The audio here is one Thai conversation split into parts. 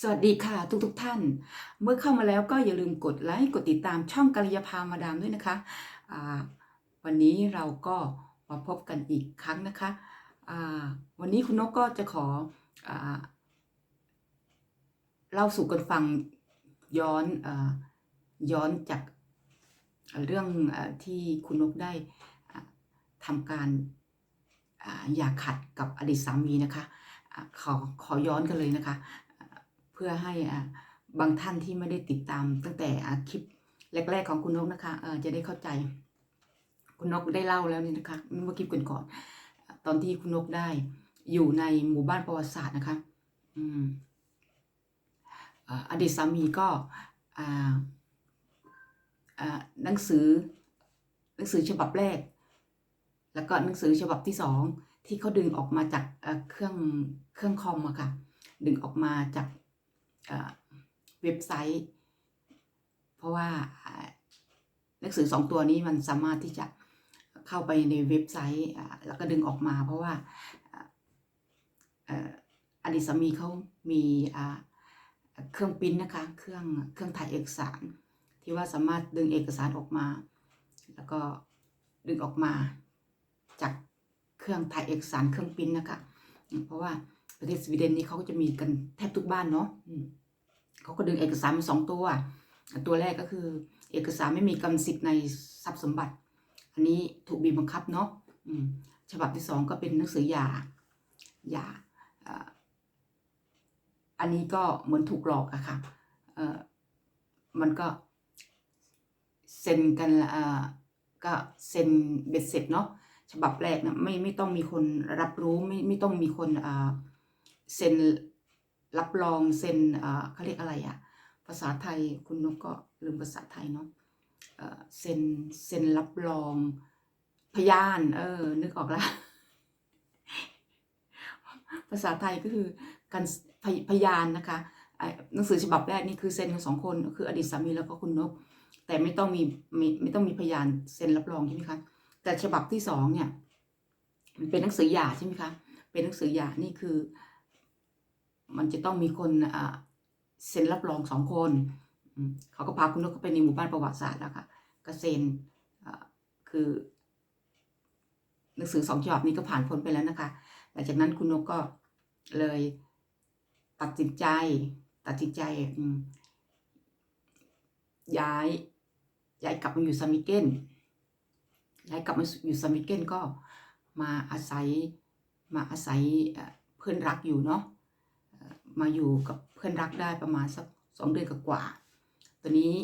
สวัสดีค่ะทุกทุกๆท่าน เมื่อเข้ามาแล้วก็อย่าลืมกดไลค์กดติดตามช่องกัลยาภามาดามด้วยนะคะวันนี้เราก็มาพบกันอีกครั้งนะคะวันนี้คุณนกก็จะขออเล่าสู่กันฟังย้อนอย้อนจากเรื่องอที่คุณนกได้ทำการออย่าขัดกับอดีตสามีนะคะอ่าขอขอย้อนกันเลยนะคะ เพื่อให้บางท่านที่ไม่ได้ติดตาม ตั้งแต่คลิปแรก ๆ ของคุณนกนะคะเอ่อจะได้เข้าใจ คุณนกได้เล่าแล้วนี่นะคะเมื่อคลิปก่อนๆตอนที่คุณนกได้อยู่ในหมู่บ้านประวัติศาสตร์นะคะอืมอดีตสามีก็อ่าอ่าหนังสือหนังสือฉบับแรก แล้วก็หนังสือฉบับที่สองที่เขาดึงออกมาจากเครื่องเครื่องคอมอะค่ะ ดึงออกมาจาก เว็บไซต์ เพราะว่าหนังสือสองตัวนี้มันสามารถที่จะเข้าไปในเว็บไซต์แล้วก็ดึงออกมา เพราะว่าอดีตสามีเขามีเครื่องปริ้นนะคะ เครื่องเครื่องถ่ายเอกสาร ที่ว่าสามารถดึงเอกสารออกมา แล้วก็ดึงออกมาจากเครื่องถ่ายเอกสารเครื่องปริ้นนะคะ เพราะว่า ประเทศสวีเดนนี่เขาก็จะมีกันแทบทุกบ้านเนาะเขาก็ดึงเอกสารมาสองตัว ตัวแรกก็คือ เอกสารไม่มีกรรมสิทธิ์ในทรัพย์สมบัติ อันนี้ถูกบีบบังคับเนาะฉบับที่สองก็เป็นหนังสือหย่าหย่าอันนี้ก็เหมือนถูกหลอกอะค่ะเออมันก็เซ็นกันก็เซ็นเบ็ดเสร็จเนาะฉบับแรกนะไม่ไม่ต้องมีคนรับรู้ไม่ไม่ต้องมีคนอ่า เซ็นรับรองเซ็นเขาเรียกอะไรอะภาษาไทยคุณนกก็ลืมภาษาไทยเนาะเซ็นเซ็นรับรองพยาน เออ นึกออกละภาษาไทยก็คือการพยพยานนะคะหนังสือฉบับแรกนี่คือเซ็นกันสองคนคืออดีตสามีแล้วก็คุณนก แต่ไม่ต้องมีไม่ไม่ต้องมีพยานเซ็นรับรองใช่ไหมคะแต่ฉบับที่สองเนี่ยมันเป็นหนังสือหย่าใช่ไหมคะเป็นหนังสือหย่านี่คือ มันจะต้องมีคนเซ็นรับรองสองคน เขาก็พาคุณนกเข้าไปในหมู่บ้านประวัติศาสตร์แล้วค่ะก็เซ็นคือ หนังสือสองฉบับนี้ก็ผ่านพ้นไปแล้วนะคะหลังจากนั้นคุณนกก็เลยตัดสินใจ ตัดสินใจย้ายย้ายกลับมาอยู่สมิเกนย้ายกลับมาอยู่สมิเกนก็มาอาศัยมาอาศัยเพื่อนรักอยู่เนาะ มาอยู่กับเพื่อนรักได้ประมาณสักสองเดือนกว่าตอนนี้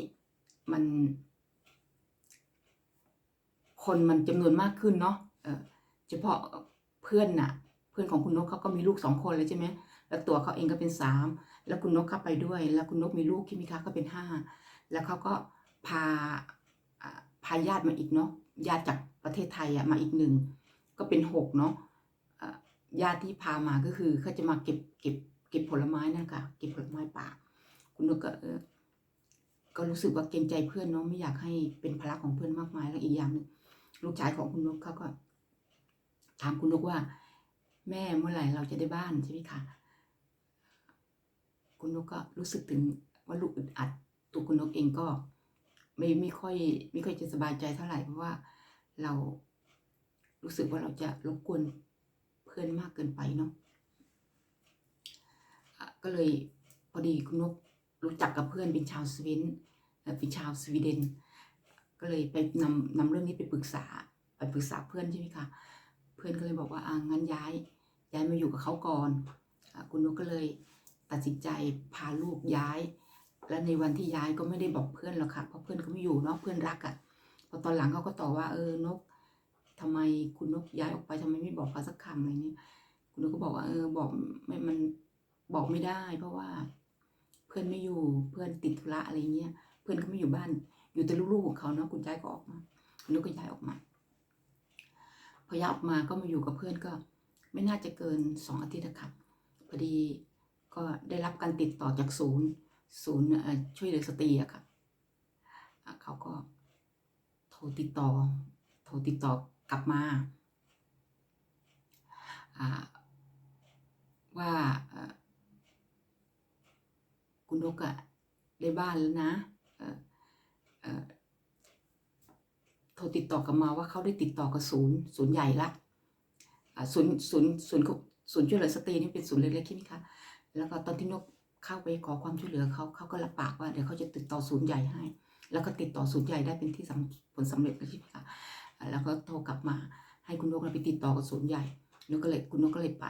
มัน คนมันจำนวนมากขึ้นเนาะเฉพาะเพื่อนน่ะ เพื่อนของคุณนกเขาก็มีลูกสองคนเลยใช่ไหมแล้วตัวเขาเองก็เป็นสามแล้วคุณนกเข้าไปด้วย แล้วคุณนกมีลูกคิมิคะก็เป็นห้าแล้วเขาก็พาพาญาติมาอีกเนาะญาติจากประเทศไทยอะมาอีกหนึ่งก็เป็นหกเนาะญาติที่พามาก็คือเขาจะมาเก็บเก็บ เก็บผลไม้นั่นค่ะเก็บผลไม้ป่า คุณนกก็เออก็รู้สึกว่าเกรงใจเพื่อนเนาะไม่อยากให้เป็นภาระของเพื่อนมากมายแล้วอีกอย่างหนึงลูกชายของคุณนกเขาก็ ถามคุณนกว่า แม่เมื่อไหร่เราจะได้บ้านใช่ไหมคะคุณนกก็รู้สึกถึงว่าลูกอึดอัดตัวคุณนกเองก็ ไม่ไม่ค่อยไม่ค่อยจะสบายใจเท่าไหร่เพราะว่าเรารู้สึกว่าเราจะรบกวนเพื่อนมากเกินไปเนาะ ก็เลยพอดีคุณนกรู้จักกับเพื่อนเป็นชาวสวีเดนเป็นชาวสวีเดน ก็เลยไปนำนำเรื่องนี้ไปปรึกษาไปปรึกษาเพื่อนใช่ไหมคะเพื่อนก็เลยบอกว่าอ่างั้นย้ายย้ายมาอยู่กับเขาก่อนคุณนกก็เลยตัดสินใจพาลูกย้าย และในวันที่ย้ายก็ไม่ได้บอกเพื่อนหรอกค่ะเพราะเพื่อนก็ไม่อยู่เนาะเพื่อนรักอะ่ะพอตอนหลังเขาก็ต่อว่าเออนกทำไมคุณนกย้ายออกไปทำไมไม่บอกเขาสักคำอะไรเนี้ยคุณนกก็บอกว่าเออบอกไม่มัน บอกไม่ได้ เพราะว่า เพื่อนไม่อยู่เพื่อนติดธุระอะไรเงี้ย เพื่อนก็ไม่อยู่บ้าน อยู่แต่ลูกๆของเขาเนาะคุณย้ายก็ออกมาคุณนกก็ย้ายออกมาพอย้ายออกมาก็มาอยู่กับเพื่อนก็ ไม่น่าจะเกินสองอาทิตย์นะครับพอดีก็ได้รับการติดต่อจากศูนย์ ศูนย์ช่วยเหลือสตรีอะค่ะเขาก็โทรติดต่อ โทรติดต่อกลับมาว่า คุณนกอะได้บ้านแล้วนะเอ่อเอ่อโทรติดต่อกลับมาว่าเขาได้ติดต่อกับศูนย์ศูนย์ใหญ่ละศูนย์ศูนย์ศูนย์ศูนย์ช่วยเหลือสตรีนี่เป็นศูนย์เล็กๆใช่ไหมคะ แล้วก็ตอนที่นกเข้าไปขอความช่วยเหลือเขาเขาก็รับปากว่าเดี๋ยวเขาจะติดต่อศูนย์ใหญ่ให้ แล้วก็ติดต่อศูนย์ใหญ่ได้เป็นที่สำผลสำเร็จแล้วใช่ไหมคะแล้วก็โทรกลับมาให้คุณนกไปติดต่อกับศูนย์ใหญ่นกก็เลยคุณนกก็เลยไป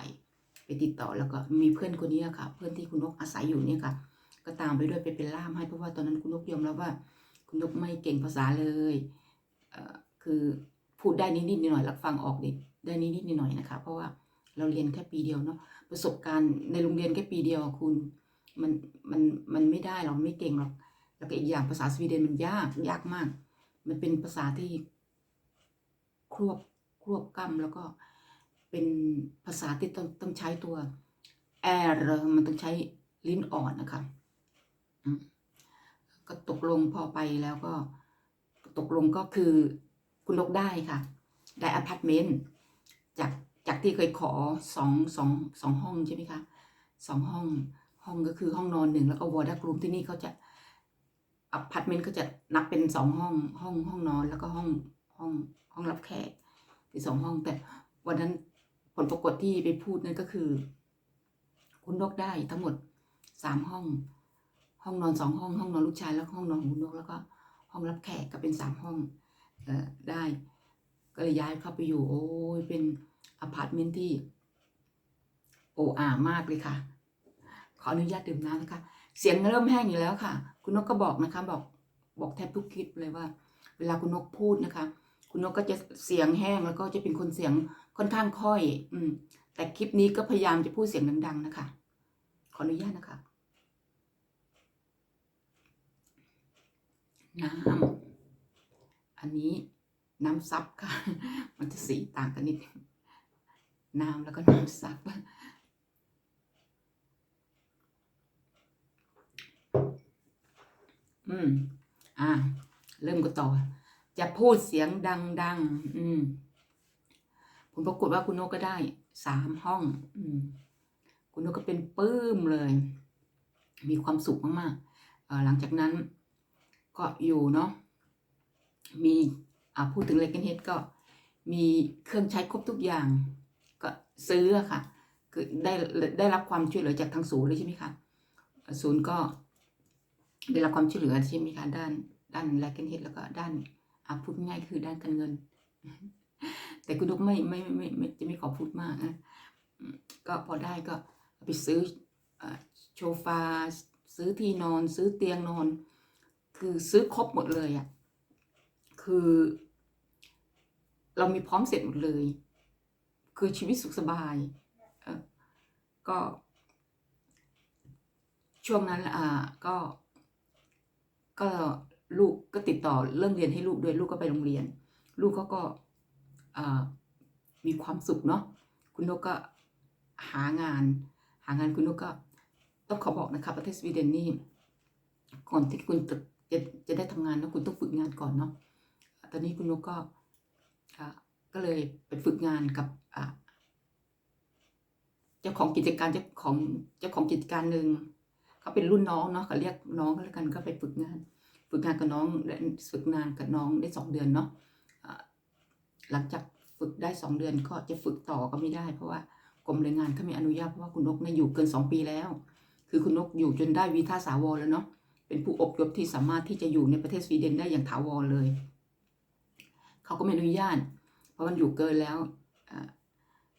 ไปติดต่อแล้วก็มีเพื่อนคนนี้ค่ะ เพื่อนที่คุณนกอาศัยอยู่เนี่ยค่ะ ก็ตามไปด้วยไปเป็นล่ามให้เพราะว่าตอนนั้นคุณนกยอมรับว่า คุณนกไม่เก่งภาษาเลยเอ่อคือพูดได้นิดๆหน่อยๆแล้วฟังออกดิได้นิดๆหน่อยๆนะคะ เพราะว่าเราเรียนแค่ปีเดียวเนาะประสบการณ์ในโรงเรียนแค่ปีเดียวคุณมันมันมันไม่ได้หรอกไม่เก่งหรอกแล้วก็อีกอย่างภาษาสวีเดนมันยากยากมาก มันเป็นภาษาที่ควบควบกล้ำแล้วก็เป็นภาษาที่ต้องต้องใช้ตัวแอร์มันต้องใช้ลิ้นอ่อนนะคะ ก็ตกลงพอไปแล้วก็ตกลงก็คือคุณนกได้ค่ะ ได้อพาร์ตเมนต์จากจากที่เคยขอสองสองสองห้องใช่ไหมคะสองห้องห้องก็คือห้องนอนหนึ่งแล้วก็วอร์ดกรูมที่นี่เขาจะอพาร์ตเมนต์ก็จะนับเป็นสองห้องห้องห้องนอนแล้วก็ห้องห้องห้องรับแขกที่สองห้องแต่วันนั้นผลปรากฏที่ไปพูดนั่นก็คือ คุณนกได้ทั้งหมดสามห้อง ห้องนอนสองห้องห้องนอนลูกชายแล้วห้องนอนของคุณนกแล้วก็ห้องรับแขกก็เป็นสามห้องเอ่อได้ ก็เลยย้ายเข้าไปอยู่ โอ้ยเป็นอพาร์ตเมนต์ที่โอ้อามากเลยค่ะ ขออนุญาตดื่มน้ำนะคะ เสียงเริ่มแห้งอยู่แล้วค่ะ คุณนกก็บอกนะคะบอกบอกแทบทุกคลิปเลยว่า เวลาคุณนกพูดนะคะ คุณนกก็จะเสียงแห้งแล้วก็จะเป็นคนเสียงค่อนข้างค่อย อืม แต่คลิปนี้ก็พยายามจะพูดเสียงดัง ๆ นะคะ ขออนุญาตนะคะ น้ำอันนี้น้ำซับค่ะ มันจะสีต่างกันนิด น้ำแล้วก็น้ำซับอืม อ่า เริ่มกันต่อ จะพูดเสียงดัง ๆ อืม ผลปรากฏว่าคุณนกก็ได้สามห้อง อืม คุณนกก็เป็นปื้มเลย มีความสุขมากๆหลังจากนั้น ก็อยู่เนาะมีอ่าพูดถึงเลกเกนเฮดก็มีเครื่องใช้ครบทุกอย่าง ก็ซื้อค่ะคือได้ได้รับความช่วยเหลือจากทางศูนย์เลยใช่ไหมคะศูนย์ก็ได้รับความช่วยเหลือใช่ไหมคะด้านด้านแลกเกนเฮดแล้วก็ด้านอ่าพูดง่ายคือด้านการเงิน แต่คุณดุกไม่ไม่ไม่ไม่จะไม่ขอพูดมากนะก็พอได้ก็ไปซื้อโชฟาซื้อที่นอน ซื้อเตียงนอน คือซื้อครบหมดเลยอะ่ะ คือ เรามีพร้อมเสร็จหมดเลย คือชีวิตสุขสบายเออก็ ช่วงนั้นอ่าก็ ก็ลูกก็ติดต่อเริ่มเรียนให้ลูกด้วยลูกก็ไปโรงเรียน ลูกเขาก็อ่ามีความสุขเนาะคุณนกก็หางาน หางานคุณนกก็ต้องขอบอกนะคะประเทศสวีเดนนี่ก่อนที่คุณ จะจะได้ทำงานนะคุณต้องฝึกงานก่อนเนาะตอนนี้คุณนกก็ก็เลยไปฝึกงานกับเจ้าของกิจการเจ้าของเจ้าของกิจการหนึ่งเขาเป็นรุ่นน้องเนาะเขาเรียกน้องก็แล้วกันก็ไปฝึกงาน ฝึกงานกับน้องได้ฝึกงานกับน้องได้สองเดือนเนาะหลังจากฝึกได้สองเดือนก็จะฝึกต่อก็ไม่ได้ เพราะว่ากรมแรงงานเขาไม่อนุญาตเพราะว่าคุณนกเนี่ยอยู่เกินสองปีแล้ว คือคุณนกอยู่จนได้วีซ่าสาวรแล้วเนาะ เป็นผู้อพยพที่สามารถที่จะอยู่ในประเทศสวีเดนได้อย่างถาวรเลย เขาก็ไม่อนุญาต เพราะมันอยู่เกินแล้ว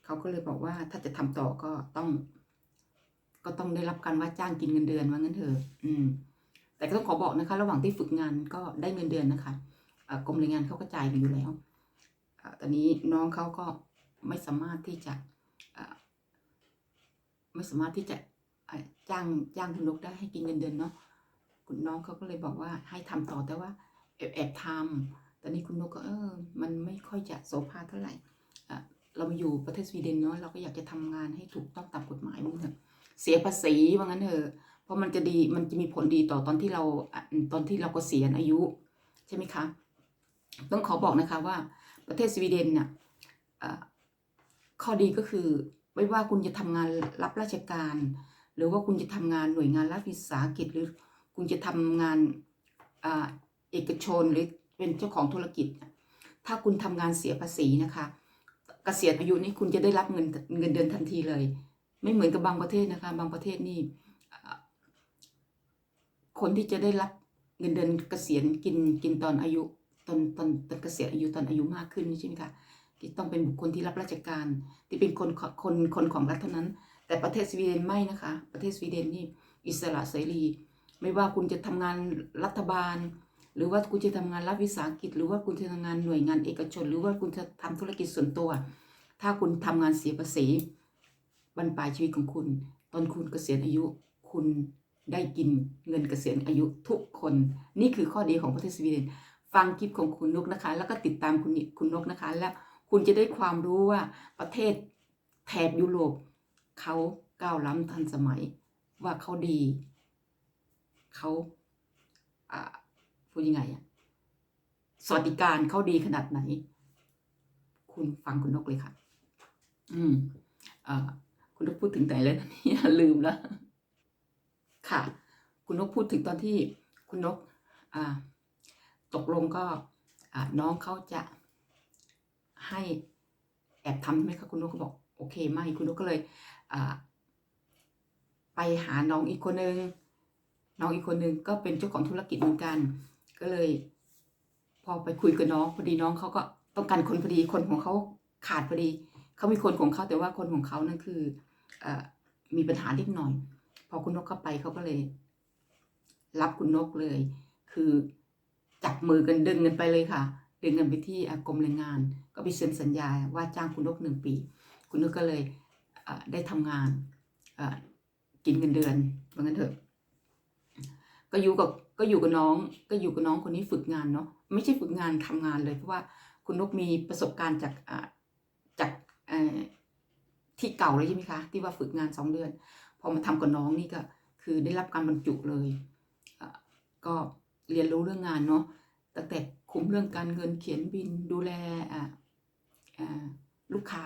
เขาก็เลยบอกว่าถ้าจะทำต่อก็ต้อง ก็ต้องได้รับการว่าจ้างกินเงินเดือนว่างั้นเถอะอืม แต่ก็ต้องขอบอกนะคะ ระหว่างที่ฝึกงานก็ได้เงินเดือนนะคะกรมแรงงานเขาก็จ่ายอยู่แล้วอตอนนี้น้องเขาก็ไม่สามารถที่จะไม่สามารถที่จะจ้างจ้างคุณนกได้ให้กินเงินเดือนเนาะ คุณน้องเขาก็เลยบอกว่าให้ทำต่อแต่ว่าแอบแอบทำต่นี่คุณนกก็เออ มันไม่ค่อยจะโสภาเท่าไหร่เรามาอยู่ประเทศสวีเดนเนาะเราก็อยากจะทำงานให้ถูกต้องตามกฎหมายมั้งเถอะเสียภาษีว่างั้นเถอะเพราะมันจะดีมันจะมีผลดีต่อตอนที่เราตอนที่เราก็เกษียอายุ ใช่ไหมคะ ต้องขอบอกนะคะว่าประเทศสวีเดนน่ะอะข้อดีก็คือไม่ว่าคุณจะทำงานรับราชการ หรือว่าคุณจะทำงานหน่วยงานรัฐวิสาหกิจหรือ คุณจะทำงานอเอกชนหรือเป็นเจ้าของธุรกิจ ถ้าคุณทำงานเสียภาษีนะคะเกษียณอายุนี่คุณจะได้รับเงินเงินเดือนทันทีเลย ไม่เหมือนกับบางประเทศนะคะ บางประเทศนี่คนที่จะได้รับเงินเดือนเกษียณกินกินตอนอายุตอนตอนตอนเกษียณอายุตอนอายุมากขึ้นใช่ไหมคะที่ต้องเป็นบุคคลที่รับราชการ ที่เป็นคนคนคนของรัฐเท่านั้น แต่ประเทศสวีเดนไม่นะคะ ประเทศสวีเดนนี่อิสระเสรี ไม่ว่าคุณจะทำงานรัฐบาล หรือว่าคุณจะทำงานรัฐวิสาหกิจ หรือว่าคุณจะทำงานหน่วยงานเอกชน หรือว่าคุณจะทำธุรกิจส่วนตัว ถ้าคุณทำงานเสียภาษีบรรปลายชีวิตของคุณ ตอนคุณเกษียณอายุ คุณได้กินเงินเกษียณอายุทุกคน นี่คือข้อดีของประเทศสวีเดนฟังคลิปของคุณนกนะคะ แล้วก็ติดตามคุณคุณนกนะคะ แล้วคุณจะได้ความรู้ว่าประเทศแถบยุโรปเขาก้าวล้ำทันสมัยว่าเขาดี เขาพูดยังไงอะสวัสดิการเขาดีขนาดไหน คุณฟังคุณนกเลยค่ะ อืมอคุณนกพูดถึงไหนแล้วนี่ลืมแล้วค่ะ คุณนกพูดถึงตอนที่คุณนกตกลงก็น้องเขาจะให้แอบทำใช่ไหมคะคุณนกก็บอกโอเคไม่คุณนกก็เลยไปหาน้องอีกคนนึง น้องอีกคนนึงก็เป็นเจ้าของธุรกิจเหมือนกัน ก็เลย พอไปคุยกับน้องพอดีน้องเขาก็ต้องการคนพอดีคนของเขาขาดพอดีเขามีคนของเขาแต่ว่าคนของเขานั่นคืออมีปัญหาเล็กหน่อย พอคุณนกเข้าไปเขาก็เลย รับคุณนกเลย คือจับมือกันดึงกันไปเลยค่ะดึงกันไปที่กรมแรงงาน ก็ไปเซ็นสัญญาว่าจ้างคุณนกหนึ่งปี คุณนกก็เลยได้ทำงานกินเงินเดือนว่างั้นเถอะ ก็อยู่กับก็อยู่กับน้อง ก็อยู่กับน้องคนนี้ฝึกงานเนาะไม่ใช่ฝึกงานทำงานเลยเพราะว่าคุณนกมีประสบการณ์จากจากที่เก่าเลยใช่ไหมคะ ที่ว่าฝึกงานสองเดือน พอมาทำกับน้องนี่ก็คือได้รับการบรรจุเลยก็เรียนรู้เรื่องงานเนาะตั้งแต่คุมเรื่องการเงินเขียนบินดูแลลูกค้า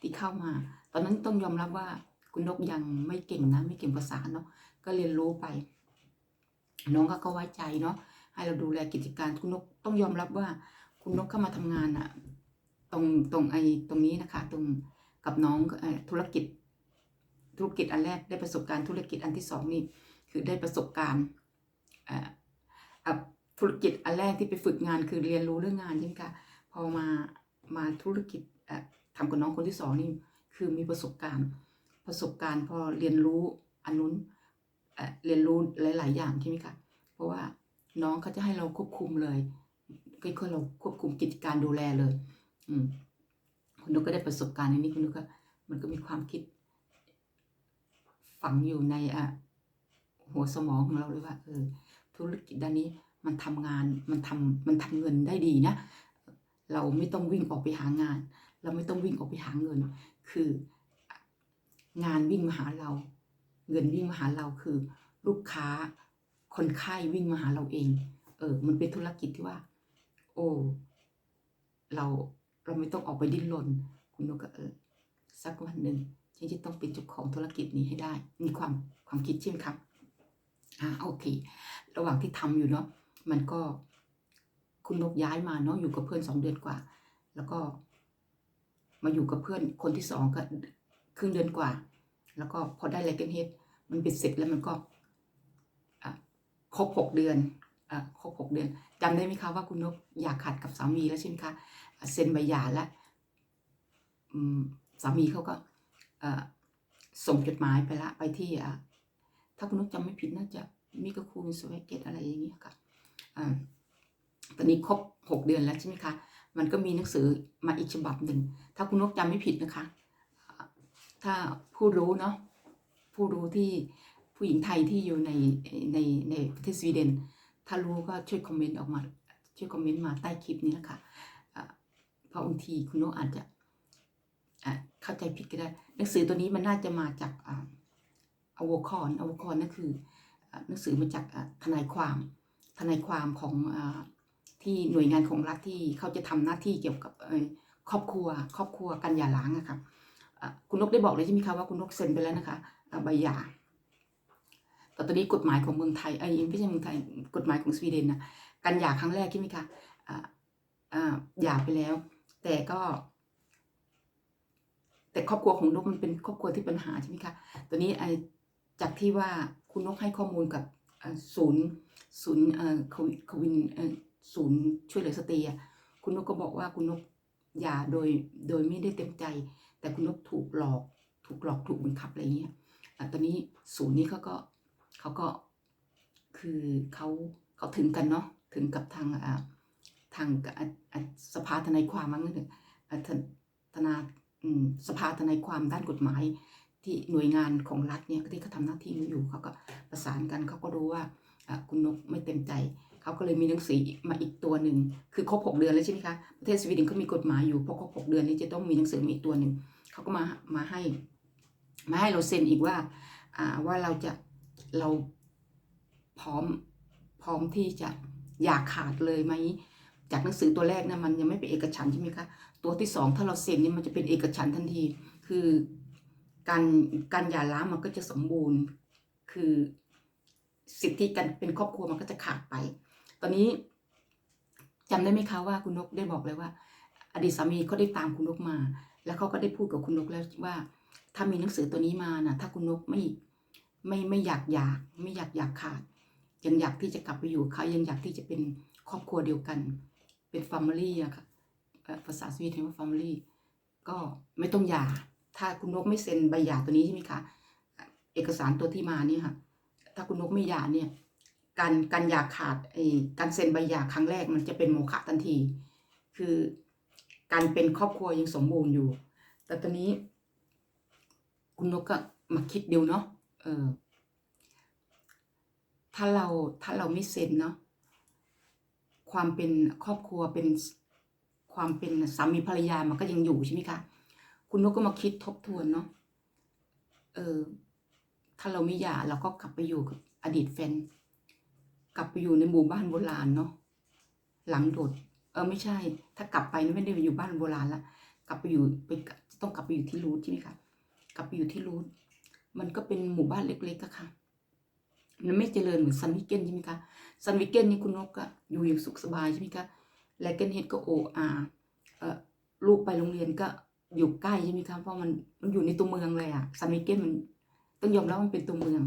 ที่เข้ามา ตอนนั้นต้องยอมรับว่าคุณนกยังไม่เก่งนะไม่เก่งภาษาเนาะก็เรียนรู้ไป น้องก็ก็ไว้ใจเนาะให้เราดูแลกิจการคุณนกต้องยอมรับว่าคุณนกเข้ามาทำงานอะตรงตรงไอ้ตรงนี้นะคะ ตรงกับน้องธุรกิจ ธุรกิจอันแรกได้ประสบการณ์ธุรกิจอันที่สองนี่คือได้ประสบการณ์ธุรกิจอันแรกที่ไปฝึกงานคือเรียนรู้เรื่องงานใช่ไหมคะพอมามาธุรกิจเอ่อทำกับน้องคนที่สองนี่คือมีประสบการณ์ ประสบการณ์พอเรียนรู้อันนู้น เออเรียนรู้หลาย ๆ อย่างใช่ไหมคะเพราะว่าน้องเขาจะให้เราควบคุมเลยก็คือเราควบคุมกิจการดูแลเลย อืมคุณนุกก็ได้ประสบการณ์ในนี้คุณนุกก็มันก็มีความคิด ฝังอยู่ในอะหัวสมองของเราเลยว่าเออธุรกิจด้านนี้มันทำงานมันทำมันทำเงินได้ดีนะ เราไม่ต้องวิ่งออกไปหางาน เราไม่ต้องวิ่งออกไปหาเงิน คืองานวิ่งมาหาเรา เงินวิ่งมาหาเราคือ ลูกค้าคนไข้วิ่งมาหาเราเอง เออ มันเป็นธุรกิจที่ว่า โอ้เราเราไม่ต้องออกไปดิ้นรนคุณนกก็เออสักวันหนึ่งฉันจะต้องเป็นเจ้าของธุรกิจนี้ให้ได้ มีความความคิดใช่ไหมครับอ่าโอเค ระหว่างที่ทำอยู่เนาะมันก็คุณนกย้ายมาเนาะอยู่กับเพื่อนสองเดือนกว่า แล้วก็ มาอยู่กับเพื่อนคนที่สองก็ครึ่งเดือนกว่า แล้วก็พอได้เลกเกนเฮดมันเป็นเสร็จแล้วมันก็ครบหกเดือนอะครบหกเดือนจำได้ไหมคะว่าคุณนกอยากขัดกับสามีแล้วใช่ไหมคะเซ็นใบหย่าแล้วสามีเขาก็ส่งจดหมายไปละไปที่ถ้าคุณนกจำไม่ผิดน่าจะมิกาคูนสวีเกตอะไรอย่างเงี้ยค่ะตอนนี้ครบหกเดือนแล้วใช่ไหมคะ มันก็มีหนังสือมาอีกฉบับหนึ่ง ถ้าคุณนกจำไม่ผิดนะคะ ถ้าผู้รู้เนาะผู้รู้ที่ผู้หญิงไทยที่อยู่ในในในประเทศสวีเดน ถ้ารู้ก็ช่วยคอมเมนต์ออกมาช่วยคอมเมนต์มาใต้คลิปนี้นะคะเพราะบางทีคุณโนอาจจะเข้าใจผิดก็ได้ หนังสือตัวนี้มันน่าจะมาจากอาวคอนอวคอนนั่นคือหนังสือมาจากทนายความทนายความของอที่หน่วยงานของรัฐที่เขาจะทำหน้าที่เกี่ยวกับครอบครัว ครอบครัวกันหย่าร้างอะคะ่ะ คุณนกได้บอกเลยใช่ไหมคะว่าคุณนกเซ็นไปแล้วนะคะใบหย่าแต่ตอนนี้กฎหมายของเมืองไทยไอ้ยไม่ใช่เมืองไทยกฎหมายของสวีเดนนะการหย่าครั้งแรกใช่ไหมคะหย่าไปแล้ว แต่ก็ แต่ครอบครัวของนกมันเป็นครอบครัวที่ปัญหาใช่ไหมคะตอนนี้ไอ้จากที่ว่าคุณนกให้ข้อมูลกับศูนย์ศูนย์ควินศูนย์ช่วยเหลือสตรีอะคุณนกก็บอกว่าคุณนกหย่าโดยโดยไม่ได้เต็มใจ แต่คุณนกถูกหลอก ถูกหลอกถูกบังคับอะไรเงี้ยอะตอนนี้ศูนย์นี้เขาก็เขาก็คือเขาเขาถึงกันเนาะถึงกับทางอ่าทางอะอะสภาทนายความมั้งนั่นเองอะทนาอืมสภาทนายความด้านกฎหมาย ที่หน่วยงานของรัฐเนี่ยที่เขาทำหน้าที่อยู่เขาก็ประสานกันเขาก็รู้ว่าอะคุณนกไม่เต็มใจ เขาก็เลยมีหนังสือมาอีกตัวหนึ่งคือครบหกเดือนแล้วใช่ไหมคะประเทศสวีเดนเขามีกฎหมายอยู่พอครบหกเดือนนี้จะต้องมีหนังสือมาอีกตัวหนึ่งเขาก็มามาให้ มาให้เราเซ็นอีกว่าอ่าว่าเราจะเราพร้อมพร้อมที่จะอยากขาดเลยไหมจากหนังสือตัวแรกนะมันยังไม่เป็นเอกฉันใช่ไหมคะตัวที่สองถ้าเราเซ็นนี่มันจะเป็นเอกฉันท์ทันที คือการการหย่าร้างมันก็จะสมบูรณ์ คือสิทธิการเป็นครอบครัวมันก็จะขาดไป ตอนนี้จำได้ไหมคะว่าคุณนกได้บอกเลยว่า อดีตสามีเขาได้ตามคุณนกมา แล้วเขาก็ได้พูดกับคุณนกแล้วว่า ถ้ามีหนังสือตัวนี้มานะถ้าคุณนกไม่ไม่ไม่อยากอยาก ไม่อยากอยากขาด ยังอยากที่จะกลับไปอยู่เขายังอยากที่จะเป็นครอบครัวเดียวกัน เป็นฟ a มิลี่อะค่ะภาษาสวีเดนว่าฟ a มิลี่ก็ไม่ต้องหย่า ถ้าคุณนกไม่เซ็นใบหย่าตัวนี้ใช่ไหมคะ เอกสารตัวที่มาเนี่ยค่ะ ถ้าคุณนกไม่หย่าเนี่ย การการหย่าขาดไอ้การเซ็นใบหย่าครั้งแรกมันจะเป็นโมฆะทันที คือการเป็นครอบครัวยังสมบูรณ์อยู่ แต่ตอนนี้ คุณนกก็มาคิดดูเนาะเออ ถ้าเราถ้าเราไม่เซ็นเนาะความเป็นครอบครัวเป็นความเป็นสามีภรรยามันก็ยังอยู่ใช่ไหมคะคุณนกก็มาคิดทบทวนเนาะเออ ถ้าเราไม่หย่าเราก็กลับไปอยู่กับอดีตแฟน กลับไปอยู่ในหมู่บ้านโบราณเนาะหลังโดด เออไม่ใช่ ถ้ากลับไปนี่ไม่ได้ไปอยู่บ้านโบราณละกลับไปอยู่ไปต้องกลับไปอยู่ที่รูทใช่ไหมคะกลับไปอยู่ที่รูทมันก็เป็นหมู่บ้านเล็กๆอะค่ะ มันไม่เจริญเหมือนซันวิกเกนใช่ไหมคะซันวิกเกนนี่คุณนกก็อยู่อย่างสุขสบายใช่ไหมคะแลเกนเฮดก็โออาเออลูกไปโรงเรียนก็อยู่ใกล้ใช่ไหมคะเพราะมันมันอยู่ในตัวเมืองเลยอะซันวิกเกนมันต้องยอมรับว่ามันเป็นตัวเมือง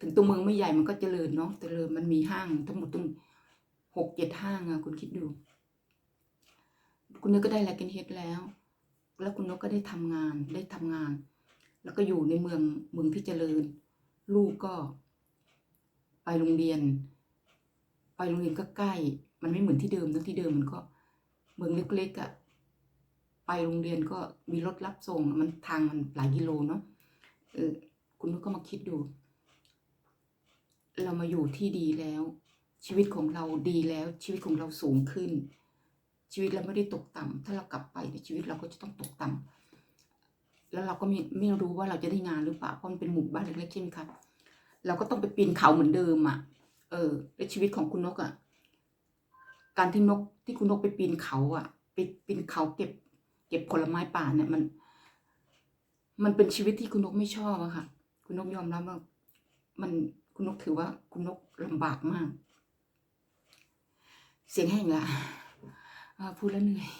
ถึงตัวเมืองไม่ใหญ่มันก็เจริญเนาะเจริญมันมีห้างทั้งหมดตั้งหกเจ็ดห้างอะคุณคิดดู คุณนกก็ได้แลกินเฮดแล้ว แล้วคุณนกก็ได้ทำงานได้ทำงาน แล้วก็อยู่ในเมืองเมืองที่เจริญ ลูกก็ ไปโรงเรียน ไปโรงเรียนก็ใกล้ มันไม่เหมือนที่เดิมนะที่เดิมมันก็ เมืองเล็กๆอะไปโรงเรียนก็มีรถรับส่งมันทางมันหลายกิโลเนาะเออคุณนุกก็มาคิดดู เรามาอยู่ที่ดีแล้ว ชีวิตของเราดีแล้ว ชีวิตของเราสูงขึ้น ชีวิตเราไม่ได้ตกต่ำถ้าเรากลับไปชีวิตเราก็จะต้องตกต่ำแล้วเราก็ไม่ไม่รู้ว่าเราจะได้งานหรือเปล่าเพราะมันเป็นหมู่บ้านเล็กๆใช่ไหมคะเราก็ต้องไปปีนเขาเหมือนเดิมอะ เออในชีวิตของคุณนกอะ การที่นกที่คุณนกไปปีนเขาอะ ไปปีนเขาเก็บ เก็บผลไม้ป่าเนี่ยมัน มันเป็นชีวิตที่คุณนกไม่ชอบอะค่ะ คุณนกยอมรับว่ามัน คุณนกถือว่าคุณนกลำบากมาก เสียงแห้งละอ่าพูดแล้วเหนื่อย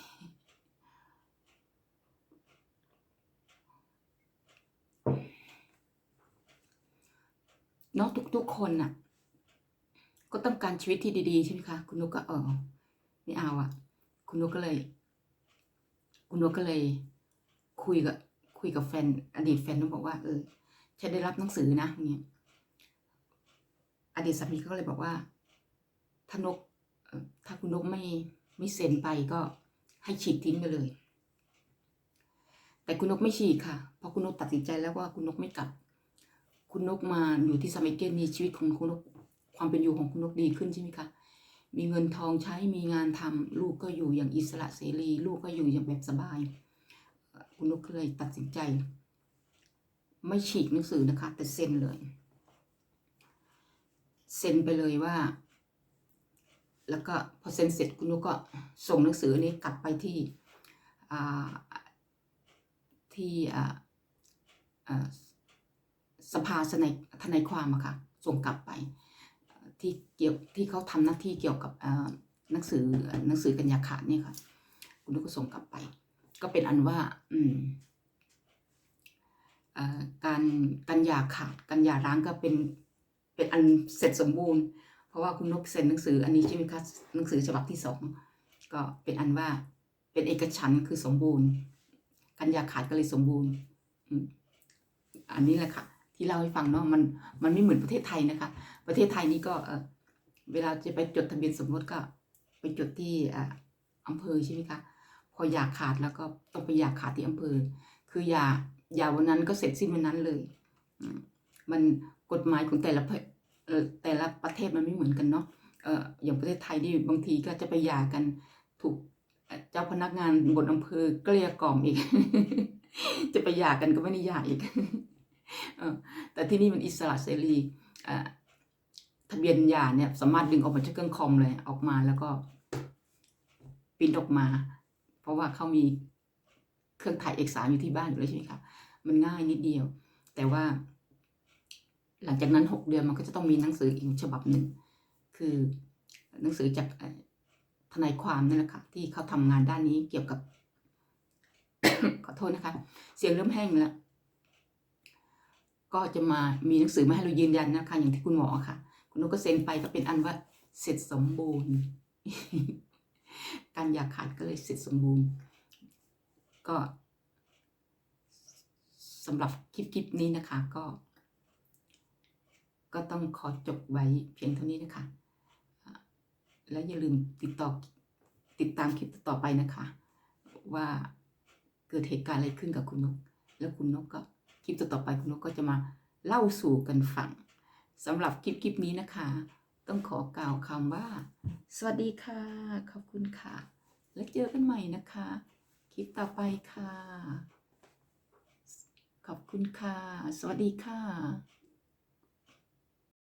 เนาะทุกๆคนน่ะ ก็ต้องการชีวิตที่ดีๆใช่ไหมคะ คุณนกก็เออไม่เอาอะคุณนกก็เลย คุณนกก็เลย คุยกับคุยกับแฟน อดีตแฟนนกบอกว่าเออฉันได้รับหนังสือนะอย่างเงี้ย อดีตสามีก็เลยบอกว่า ถ้านกถ้าคุณนกไม่ไม่เซ็นไปก็ให้ฉีกทิ้งไปเลย แต่คุณนกไม่ฉีกค่ะ เพราะคุณนกตัดสินใจแล้วว่าคุณนกไม่กลับ คุณนกมาอยู่ที่สมัยเกนนี่ชีวิตของคุณนกความเป็นอยู่ของคุณนกดีขึ้นใช่ไหมคะ มีเงินทองใช้มีงานทำลูกก็อยู่อย่างอิสระเสรี ลูกก็อยู่อย่างแบบสบาย คุณนกเลยตัดสินใจ ไม่ฉีกหนังสือนะคะ แต่เซ็นเลย เซ็นไปเลยว่า แล้วก็พอเซ็นเสร็จคุณนกก็ส่งหนังสือนี้กลับไปที่ที่สภาทนายทนายความอะค่ะ ส่งกลับไป ที่เกี่ยวที่เขาทำหน้าที่เกี่ยวกับหนังสือหนังสือกัญญาขาดเนี่ยค่ะ คุณนุกก็ส่งกลับไป ก็เป็นอันว่า อืมการการหย่าขาดการหย่าร้างก็เป็น เป็นอันเสร็จสมบูรณ์ เพราะว่าคุณนกเซ็นหนังสืออันนี้ใช่ไหมคะหนังสือฉบับที่สองก็เป็นอันว่าเป็นเอกฉันท์คือสมบูรณ์การหย่าขาดก็เลยสมบูรณ์อันนี้แหละค่ะ ที่เล่าให้ฟังเนาะมันมันไม่เหมือนประเทศไทยนะคะ ประเทศไทยนี่ก็เออเวลาจะไปจดทะเบียนสมรสก็ไปจดที่อ่าอำเภอใช่ไหมคะพอหย่าขาดแล้วก็ต้องไปหย่าขาดที่อำเภอ คือหย่าหย่าวันนั้นก็เสร็จสิ้นวันนั้นเลย มัน กฎหมายของแต่ละประเอแต่ละประเทศมันไม่เหมือนกันเนาะเอออย่างประเทศไทยนี่บางทีก็จะไปหย่ากันถูกเจ้าพนักงานบนอำเภอเกลี้ยกล่อมอีก จะไปหย่ากันก็ไม่ได้หย่าอีกแต่ที่นี่มันอิสระเสรีทะเบียนหย่าเนี่ยสามารถดึงออกมาจากเครื่องคอมเลยออกมาแล้วก็ปริ้นออกมา เพราะว่าเขามีเครื่องถ่ายเอกสารอยู่ที่บ้านอยู่แล้วใช่ไหมคะมันง่ายนิดเดียว แต่ว่า หลังจากนั้นหกเดือนมันก็จะต้องมีหนังสืออีกฉบับหนึ่ง คือหนังสือจากทนายความนั่นแหละค่ะที่เขาทำงานด้านนี้เกี่ยวกับ ขอโทษนะคะ เสียงเริ่มแห้งแล้ว ก็จะมามีหนังสือมาให้เรายืนยันนะคะ อย่างที่คุณหมอค่ะ คุณนกก็เซ็นไปก็เป็นอันว่าเสร็จสมบูรณ์ การหย่าขาดก็เลยเสร็จสมบูรณ์ ก็สำหรับคลิปคลิปนี้นะคะก็ ก็ต้องขอจบไว้เพียงเท่านี้นะคะ และอย่าลืมติดต่อติดตามคลิปต่อไปนะคะ ว่าเกิดเหตุการณ์อะไรขึ้นกับคุณนก แล้วคุณนกก็คลิปต่อไปคุณนกก็จะมาเล่าสู่กันฟังสำหรับคลิปคลิปนี้นะคะ ต้องขอกล่าวคำว่า สวัสดีค่ะ ขอบคุณค่ะ แล้วเจอกันใหม่นะคะ คลิปต่อไปค่ะ ขอบคุณค่ะ สวัสดีค่ะ